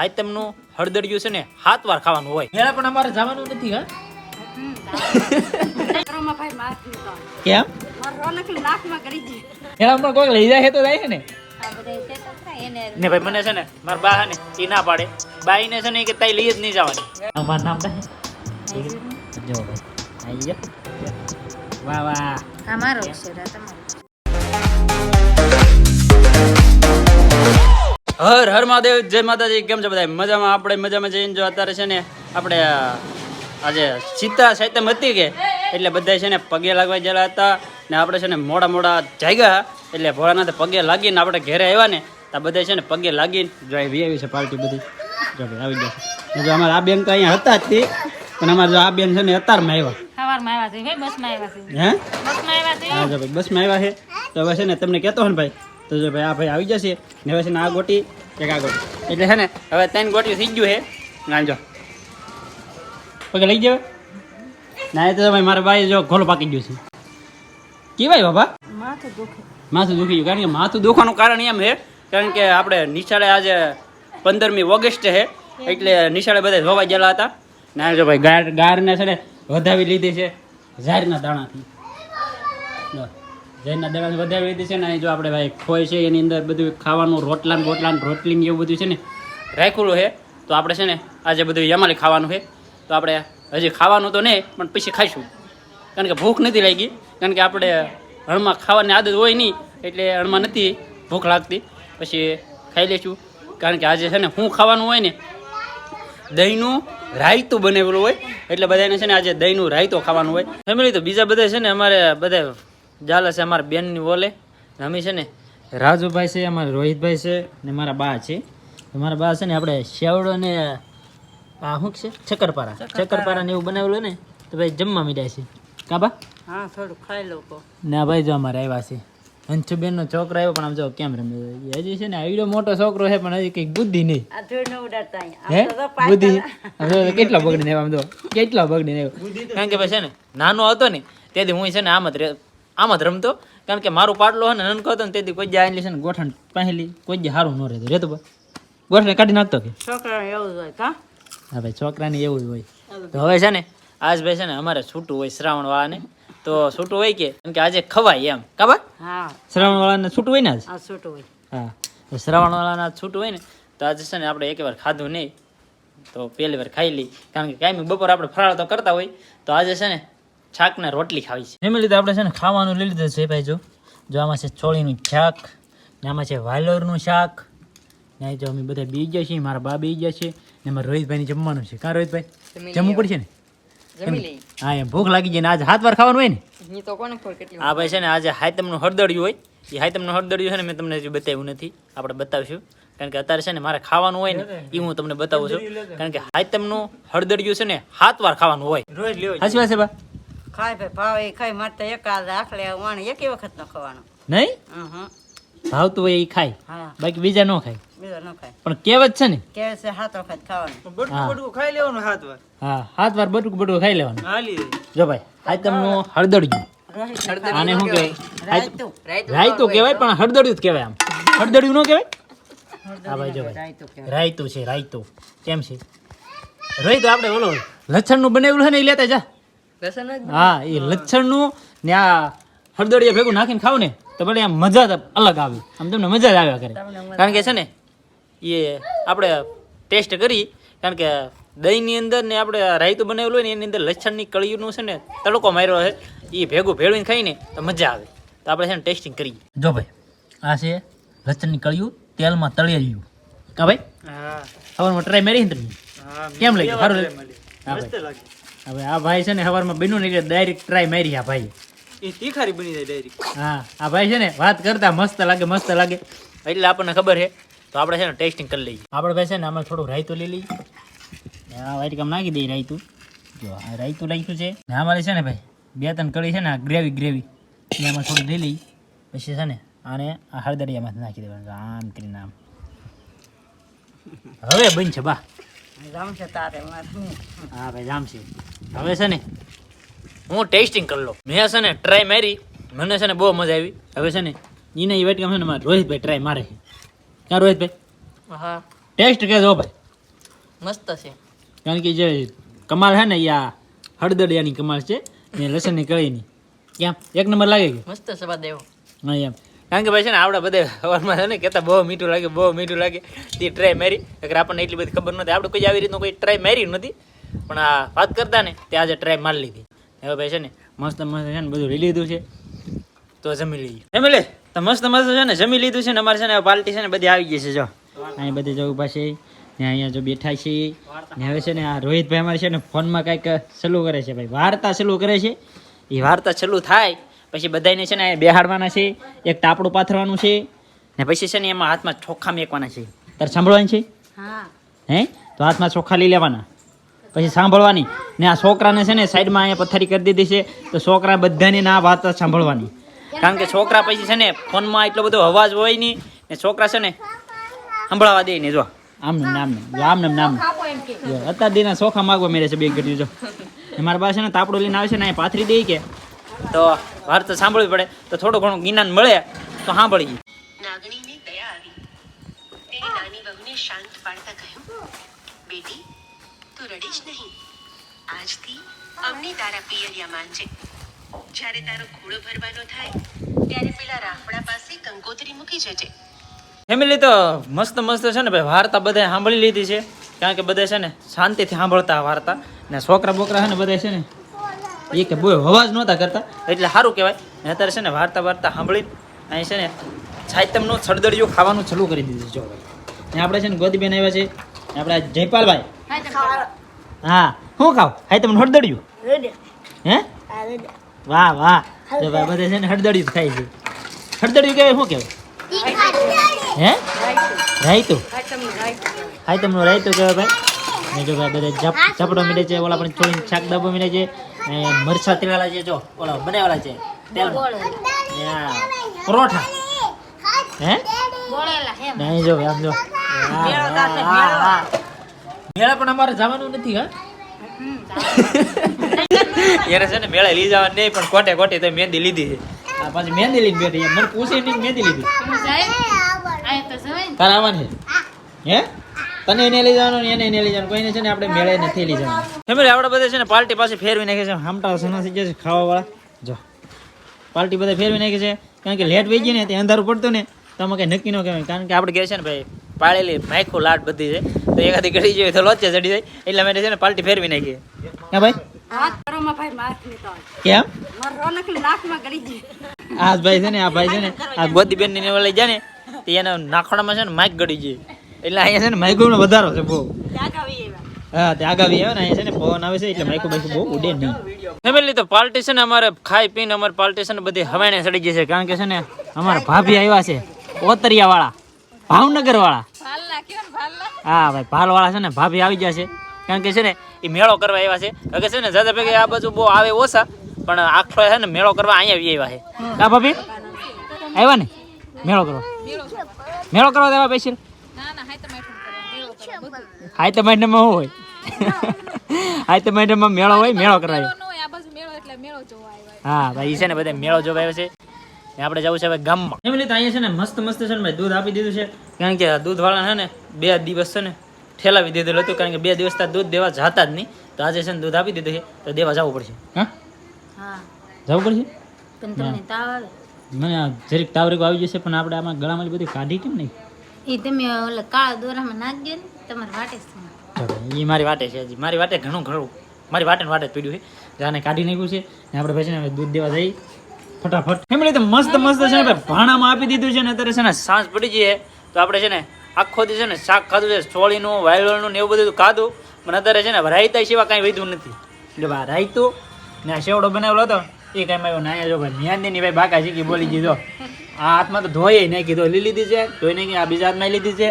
આઈટમનું હળદરિયું છે ને હાથ વાર ખાવાનું હોય. મેળા પણ અમારે જવાનું નથી હા. કેમ? પણ કોઈ લઈ જાય તો જાય ને? ને ભાઈ મને છે ને મારા બા ને એ ના પાડે. બાઈ ને છે ને કે તાઈ લઈ જ નહીં જવાની. અમારું નામ થાય જો ભાઈ વાહ વાહ. આ મારો તમારો હર હર મહાદેવ જય માતાજી કેમ છે બધા? મજામાં? આપણે મજામાં જઈને જો અત્યારે છે ને આપણે આજે સીતા સાહિત્યમ હતી કે એટલે બધા છે ને પગે લાગવા ગયેલા હતા ને આપણે છે ને મોડા મોડા જાગ્યા. એટલે ભોળાનાથે પગે લાગીને આપણે ઘરે આવ્યા ને તો બધા છે ને પગે લાગીને જો આવી આવી છે પાર્ટી બધી. જો ભાઈ આવી ગયા જો અમારા આ બેન તો અહીંયા હતા જ તે પણ અમારે જો આ બેન છે ને અત્યારમાં આવ્યા. સવારમાં આવ્યા છે બસમાં આવ્યા છે. હે? બસમાં આવ્યા છે. હા જો ભાઈ બસમાં આવ્યા છે. તો હવે છે ને તમને કહેતો હોય ને ભાઈ તો જો ભાઈ આ ભાઈ આવી જશે ને હવે છે ને આ ગોટી એક આ ગોટી. એટલે છે ને હવે ત્રણ ગોટી થઈ ગયું છે. ના જો. પગે લઈ જાવ ના એ તો ભાઈ મારા ભાઈ જો ઘોલો પાકી ગયું છે. કેવાય બાબા માથું દુખે. માથું દુખી ગયું. કારણ કે માથું દુખવાનું કારણ એમ છે. કારણ કે આપણે નિશાળે આજે પંદરમી ઓગસ્ટ છે. એટલે નિશાળે બધા ધોવા ગયેલા હતા. ના જો ભાઈ ગાર ગારને છે ને વધાવી લીધી છે ઝારના દાણાથી. જો ઝારના દાણાથી વધાવી લીધી છે ને જો આપણે ભાઈ ખોય છે, એની અંદર બધું ખાવાનું, રોટલાન બોટલાન બોટલા રોટલી ને એવું બધું છે ને, રાખેલું છે. તો આપણે છે ને, આજે બધું યમાલી ખાવાનું છે. તો આપણે હજી ખાવાનું તો નહીં, પણ પછી ખાઈશું. કારણ કે ભૂખ નથી લાગી. કારણ કે આપણે હણમાં ખાવાની આદત હોય નહીં, એટલે હણમાં નથી ભૂખ લાગતી. પછી ખાઈ લઈશું. કારણ કે આજે છે ને શું ખાવાનું હોય ને, દહીંનું રાયતું બનેલું હોય. એટલે બધાને છે ને, આજે દહીંનું રાયતું ખાવાનું હોય. ફેમિલી તો બીજા બધા છે ને, અમારે બધા જાલે છે અમારા બેનની બોલે અમે છે ને? રાજુભાઈ છે અમારા રોહિતભાઈ છે ને મારા બા છે. મારા બા છે ને આપણે શેવડો ને આ શું છે? ચક્કરપારા. ચક્કરપારા. ને એવું બનાવેલું ને તો ભાઈ જમવા મીડ્યા છે. કાબા હા થોડું ખાઈ લોકો ના ભાઈ જો અમારે આવ્યા છે. અંશુબેન નો છોકરો આવ્યો પણ આમ જો કેમ રમે? હજી છે ને આવડો મોટો છોકરો છે પણ હજી કંઈક બુદ્ધિ નહીં. હે? બુદ્ધિ? કેટલો બગડીને આવ્યો આમ જો કેટલા બગડીને આવ્યો. કારણ કે ભાઈ છે ને નાનો હતો ને તેથી હું છે ને આમ જ આમ જ રમતો. કારણ કે મારું પાટલો હોય ને નનકો હતો ને તેથી કોઈ જાય એટલે ને ગોઠણ પહેલી કોઈ જે સારું ન રહેતું રહેતું ભાઈ ગોઠણ કાઢી નાખતો કે? છોકરાને એવું જ હોય કા? હા ભાઈ છોકરાને એવું જ હોય. તો હવે છે ને આજ ભાઈ છે ને અમારે છૂટું હોય શ્રાવણ વાળાને. તો છૂટું હોય કે? કેમ કે આજે ખવાય એમ. ખબર હા. શ્રાવણ વાળાને છૂટું હોય ને આજ? છૂટું હોય. હા. શ્રાવણ વાળાના છૂટું હોય ને તો આજે છે ને આપણે એક વાર ખાધું નહીં. તો પહેલી વાર ખાઈ લઈ કારણ કે કાંઈ બપોર આપણે ફરાળ તો કરતા હોય. તો આજે છે ને શાક ને રોટલી ખાવી છે. એમ લીધે આપણે છે ને ખાવાનું લઈ લીધું છે ભાઈ જો. જો આમાં છે છોળીનું શાક ને આમાં છે વાલોરનું શાક ને જો અમે બધા બી ગયા છીએ મારા બા બી ગયા છે ને મારા રોહિતભાઈને જમવાનું છે. કાં રોહિતભાઈ? જમવું પડશે ને? હા એમ ભૂખ લાગી જાય ને આજે હાથ વાર ખાવાનું હોય ને? તો કોને કેટલી આ ભાઈ છે ને આજે હાયતમનું હળદળિયું હોય. એ હાયતમનું હળદળિયું છે ને મેં તમને હજી બતાવ્યું નથી. આપણે બતાવશું. કારણ કે અત્યારે છે ને મારે ખાવાનું હોય ને એ હું તમને બતાવું છું. કારણ કે હાયતમનું હળદળિયું છે ને હાથ વાર ખાવાનું હોય. હાચી વાત છે બા. ખાય ભાઈ ભાવ એ ખાય મારે તો એકાદ આખલે વાણ એક વખત નો ખાવાનું. નહીં? હં ભાવતું હોય એ ખાય. હા. બાકી બીજા નો ખાય. બીજા ન ખાય. પણ કેવત છે ને. કેવત છે સાત વખત ખાવાનું. બટકું બટકું ખાઈ લેવાનું હાથ વાર. હા હાથ વાર બટકું બટકું ખાઈ લેવાનું. હાલી જો ભાઈ હાયતમનું હળદળિયું રોહિત આને શું કહેવાય? રાયતું રાયતું કહેવાય પણ હળદડિયું જ કહેવાય આમ. હળદડિયું ન કહેવાય? હા ભાઈ જો ભાઈ. રાયતું રાયતું છે રાયતું કેમ છે? રોહિત આપણે ઓલો લચ્છણનું બનાવેલું છે ને એ લેતા જા. હા એ લચ્છણનું ને આ હળદળિયા ભેગું નાખીને ખાવ ને તો ભલે આમ મજા અલગ આવે. આમ તમને મજા જ આવ્યા કરે. કારણ કે છે ને એ આપણે ટેસ્ટ કરી કારણ કે દહીંની અંદર ને આપણે રાયતું બનાવેલું હોય ને એની અંદર લચ્છણની કળીનું છે ને તડકો માર્યો છે એ ભેગું ભેળવીને ખાઈને તો મજા આવે. તો આપણે છે ને ટેસ્ટિંગ કરીએ. જો ભાઈ આ છે લચ્છણની કળિયું તેલમાં તળેલું. કા ભાઈ? હા. સવારમાં ટ્રાય મેરી તમે. કેમ લાગ્યું? સારું લાગ્યું? હા મસ્ત ભાઈ. લાગે હવે આ ભાઈ છે ને સવારમાં બન્યું ને એટલે ડાયરેક્ટ ટ્રાય મારી આ ભાઈ એ તીખારી બની જાય ડાયરેક્ટ હા આ ભાઈ છે ને વાત કરતા મસ્ત લાગે મસ્ત લાગે. એટલે આપણને ખબર છે તો આપણે છે ને ટેસ્ટિંગ કરી લઈએ. આપણે ભાઈ છે ને આમાં થોડું રાયતું લઈ લઈએ. આ વાઈટ કામ નાખી દઈએ રાયતું. જો આ રાયતું રાખ્યું છે. ને અમારે છે ને ભાઈ બે ત્રણ કળી છે ને આ ગ્રેવી ગ્રેવી એ આમાં થોડું લઈ લઈ પછી છે ને આને આ હળદરિયામાંથી નાખી દેવાનું. આમ કરીને આમ. હવે બનશે બા. જામશે તારે મારે હા ભાઈ જામ છે હવે છે ને હું ટેસ્ટિંગ કરી લો મેં છે ને ટ્રાય મારી મને છે ને બહુ મજા આવી. હવે છે ને એને એ વાટકામ છે ને મારે રોહિતભાઈ ટ્રાય મારે છે. ક્યાં રોહિતભાઈ? હા. ટેસ્ટ કે જો ભાઈ? મસ્ત છે. કારણ કે જે કમાલ છે ને એ આ હળદડિયાની કમાલ છે ને લસણની કળીની કેમ એક નંબર લાગે કે? મસ્ત સ્વાદ એવો હા એમ. કારણ કે ભાઈ છે ને આપણે બધે હવારમાં છે ને કહેતા બહુ મીઠું લાગે બહુ મીઠું લાગે. તે ટ્રાય મારી. આપણને એટલી બધી ખબર નથી આપણે કોઈ આવી રીતનું કોઈ ટ્રાય મારી નથી. પણ આ વાત કરતા ને તે આજે ટ્રાય મારી લીધી. હવે ભાઈ છે ને મસ્ત મસ્ત છે ને બધું લઈ લીધું છે. તો જમી લઈએ. જમી લે તો મસ્ત મસ્ત છે ને જમી લીધું છે ને અમારે છે ને પાર્ટી છે ને બધી આવી ગઈ છે જો. અહીં બધી જવું પાસે ને અહીંયા જો બેઠા છે. ને હવે છે ને આ રોહિતભાઈ અમારે છે ને ફોનમાં કાંઈક સલું કરે છે ભાઈ. વાર્તા સલું કરે છે. એ વાર્તા ચાલુ થાય. પછી બધાને છે ને બેહાડવાના છે. એક તાપડું પાથરવાનું છે. ને પછી છે ને એમાં હાથમાં ચોખા મેકવાના છે. તારે સાંભળવાની છે? હે? તો હાથમાં ચોખા લઈ લેવાના. પછી સાંભળવાની. ને આ છોકરાને છે ને સાઈડમાં અહીંયા પથારી કરી દીધી છે. તો છોકરા બધાની ના વાત સાંભળવાની. કારણ કે છોકરા પછી છે ને ફોનમાં એટલો બધો અવાજ હોય નહીં. ને છોકરા છે ને સંભળાવા દે ને જો આમ નામ જો આમ નામ જો, અત્યાર દીના ચોખા માગવા મેળે છે બે ઘડી જો. મારા પાસે ને તાપડું લઈને આવે છે ને અહીંયા પાથરી દે કે. તો વાર્તા સાંભળવી પડે. તો થોડું ઘણું જ્ઞાન મળે તો સાંભળીએ. નાગણીને દયા આવી. તેની નાની બહુને શાંત પાડતા કહ્યું, બેટી તું રડીશ નહીં. આજથી અમને તારા પિયરિયા માનજે જ્યારે તારો ઘોડો ભરવાનો થાય, ત્યારે પેલા રાફડા પાસે કંકોત્રી મૂકી જજે. ફેમિલી, તો મસ્ત મસ્ત છે ને ભાઈ, વાર્તા બધાએ સાંભળી લીધી છે. કારણ કે બધા છે ને શાંતિથી સાંભળતા વાર્તા. ને છોકરા બોકરા છે ને બધા છે ને, એ કે બહુ અવાજ નહોતા કરતા. એટલે સારું કહેવાય. ને અત્યારે છે ને વાર્તા વાર્તા સાંભળી અહીં છે ને સાહિત્યમનું સળદડિયું ખાવાનું ચાલુ કરી દીધું જો ભાઈ. ને આપણે છે ને ગોદીબેન આવ્યા છે. આપણે જયપાલભાઈ. હા શું ખાવ સાહિત્યમનું હળદડિયું હે? વાહ વાહ. જો ભાઈ બધા છે ને હળદડિયું થાય ખાય છે. હળદડિયું કહેવાય શું કહેવાય હે? રાયતું. હાય તમને રાયતું કહેવાય ભાઈ? ને જો ભાઈ બધા જપ ચપડો મળે છે ઓલા પણ થોડી શાક ડબ્બો મળે છે ને મરચા તેલાલા છે જો ઓલા બનાવેલા છે તેલ. પરોઠા. હે? નહીં જો ભાઈ આમ જો. મેળા પણ અમારે જવાનું નથી હા? યાર છે ને મેળા લઈ જવાનું નહીં પણ કોટે કોટે તો મહેંદી લીધી છે. આ પાછી મહેંદી લઈને બેઠી મને પૂછી નહીં મહેંદી લીધી. તારે આવવાની હે? તને એને લઈ જવાનું એને એને લઈ જવાનું. કોઈને છે ને આપણે મેળે નથી લઈ જવાનું. ફેમિલી આપણે બધા છે ને પાર્ટી પાસે ફેરવી નાખે છે. હામટા સના થઈ જશે ખાવા વાળા જો. પાર્ટી બધા ફેરવી નાખે છે. કારણ કે લેટ વહી ગઈ ને તે અંધારું પડતું ને તો અમે કઈ નક્કી ન કહેવાય. કારણ કે આપણે ગયા છે ને ભાઈ પાળેલી માયખું લાટ બધી છે. તો એકાદી ગળી જોઈએ તો લોચે ચડી જાય. એટલે અમે છે ને પાલટી ફેરવી નાખીએ. ક્યાં ભાઈ? વાત કરો માં ભાઈ મારની તો. કેમ? માર રોનકની નાકમાં ગળી ગઈ. આ ભાઈ છે ને આ ભાઈ છે ને આ ગોદી બેનની લઈ જાય ને તે એના નાખોડામાં છે ને માઇક ગળી જાય એટલે અહીંયા છે ને માઇકો વધારો છે બહુ. ત્યાં હા આવે ને અહીંયા છે ને પવન આવે છે એટલે માઇકો બાઇકો બહુ ઉડે નહીં. ફેમિલી તો પાર્ટી છે ને અમારે ખાઈ પીને અમારે પાર્ટી છે ને બધી હવાઈને ચડી ગઈ છે. કારણ કે છે ને અમારા ભાભી આવ્યા છે ઓતરિયા વાળા ભાવનગર વાળા હા ભાઈ ભાલ વાળા છે ને ભાભી આવી ગયા છે. કારણ કે છે ને એ મેળો કરવા આવ્યા છે. હવે છે ને જાજા ભેગે આ બાજુ બહુ આવે ઓછા પણ આખો છે ને મેળો કરવા અહીંયા આવી આવ્યા છે. હા ભાભી? આવ્યા ને? મેળો કરવા. મેળો કરવા દેવા પૈસા હાય તો મેડમ શું હોય? હાય તો મેડમ મેળો હોય મેળો કરાય હા ભાઈ છે ને બધા મેળો જોવા આવ્યો છે. આપણે જવું છે હવે ગામમાં. એમ તો અહીંયા છે ને મસ્ત મસ્ત છે ને ભાઈ દૂધ આપી દીધું છે. કારણ કે દૂધ વાળા છે ને બે દિવસ છે ને ઠેલાવી દીધેલું હતું કારણ કે બે દિવસ દૂધ દેવા જતા જ નહીં. તો આજે છે ને દૂધ આપી દીધું છે તો દેવા જવું પડશે. હા? હા. જવું પડશે? મને જરીક તાવરીકો આવી જશે પણ આપણે આમાં ગળામાં બધું કાઢી કેમ નહીં? એ તમે ઓલા કાળા દોરામાં નાખી ને તમારે વાટે છે. એ મારી વાટે છે હજી. મારી વાટે ઘણું ઘણું. મારી વાટે વાટે જ પીડ્યું છે. જાને કાઢી નાખ્યું છે ને આપણે પછી દૂધ દેવા જઈ ફટાફટ. ફેમિલી તો મસ્ત મસ્ત છે ને ભાઈ ભાણામાં આપી દીધું છે ને અત્યારે છે ને સાંજ પડી જઈએ તો આપણે છે ને આખો દી છે ને શાક ખાધું છે ચોળીનું વાયલોળનું ને એવું બધું ખાધું. પણ અત્યારે છે ને રાયતા સિવાય કાંઈ વધ્યું નથી. એટલે ભાઈ રાયતું ને આ સેવડો બનાવેલો હતો એ કાંઈ આવ્યો ના જો ભાઈ મ્યાંદીની ભાઈ બાકા શીખી બોલી દીધો. આ હાથમાં તો ધોઈ નહીં કીધો લઈ લીધી છે ધોઈ નહીં આ બીજા હાથમાં લીધી છે.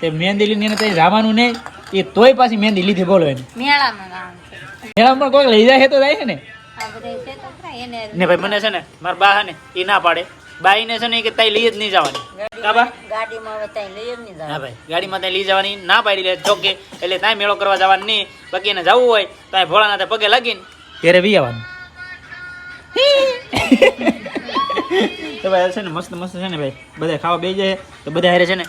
તે મહેંદી લીધી ત્યાં જવાનું નહીં એ તોય પાછી મહેંદી લીધી બોલો એને. મેળામાં ગામ છે. મેળામાં કોઈ લઈ જાય તો જાય છે ને. ને ભાઈ મને છે ને મારા બા ને એ ના પાડે. બાઈને છે ને કે તઈ લઈ જ નહીં જવાની. કા ગાડીમાં હવે ત્યાં લઈ જ નહીં હા ભાઈ ગાડીમાં ત્યાં લઈ જવાની ના પાડી લે ચોકે એટલે ત્યાં મેળો કરવા જવાનું નહીં. બાકી એને જવું હોય તો અહીં ભોળાના પગે લાગીને ત્યારે વી આવવાનું. તો ભાઈ છે ને મસ્ત મસ્ત છે ને ભાઈ બધા ખાવા બે જાય તો બધા હારે છે ને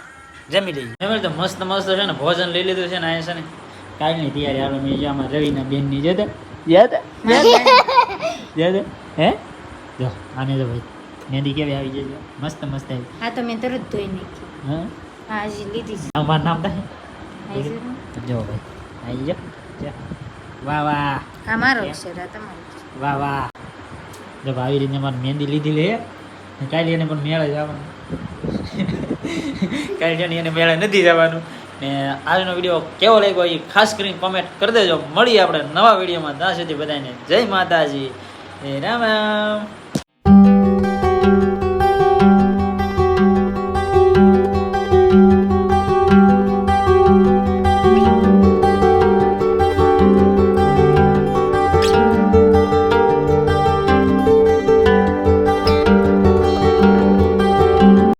જમી લઈએ. તો મસ્ત મસ્ત છે ને ભોજન લઈ લીધું છે ને અહીંયા છે ને કાલની તૈયારી હાલો મેં આમાં રવિના બેનની જોતે યાદ યાદ હે? જો આને જો ભાઈ મહેંદી કેવી આવી છે? મસ્ત મસ્ત આવી. હા તો મેં તરત ધોઈ નાખી. હા? હા હજી લીધી છે. અમારું નામ થાય જો ભાઈ આવી જો. વાહ વાહ. આ મારો અક્ષર આ તમારો વાહ વાહ. જો ભાઈ આવી રીતે મારે મહેંદી લીધી લે. કાલે એને પણ મેળે જવાનું. કાલે છે એને મેળે નથી જવાનું. ને આજનો વીડિયો કેવો લાગ્યો એ ખાસ કરીને કોમેન્ટ કરી દેજો. મળીએ આપણે નવા વિડીયોમાં. ત્યાં સુધી બધાને જય માતાજી. એ રામ રામ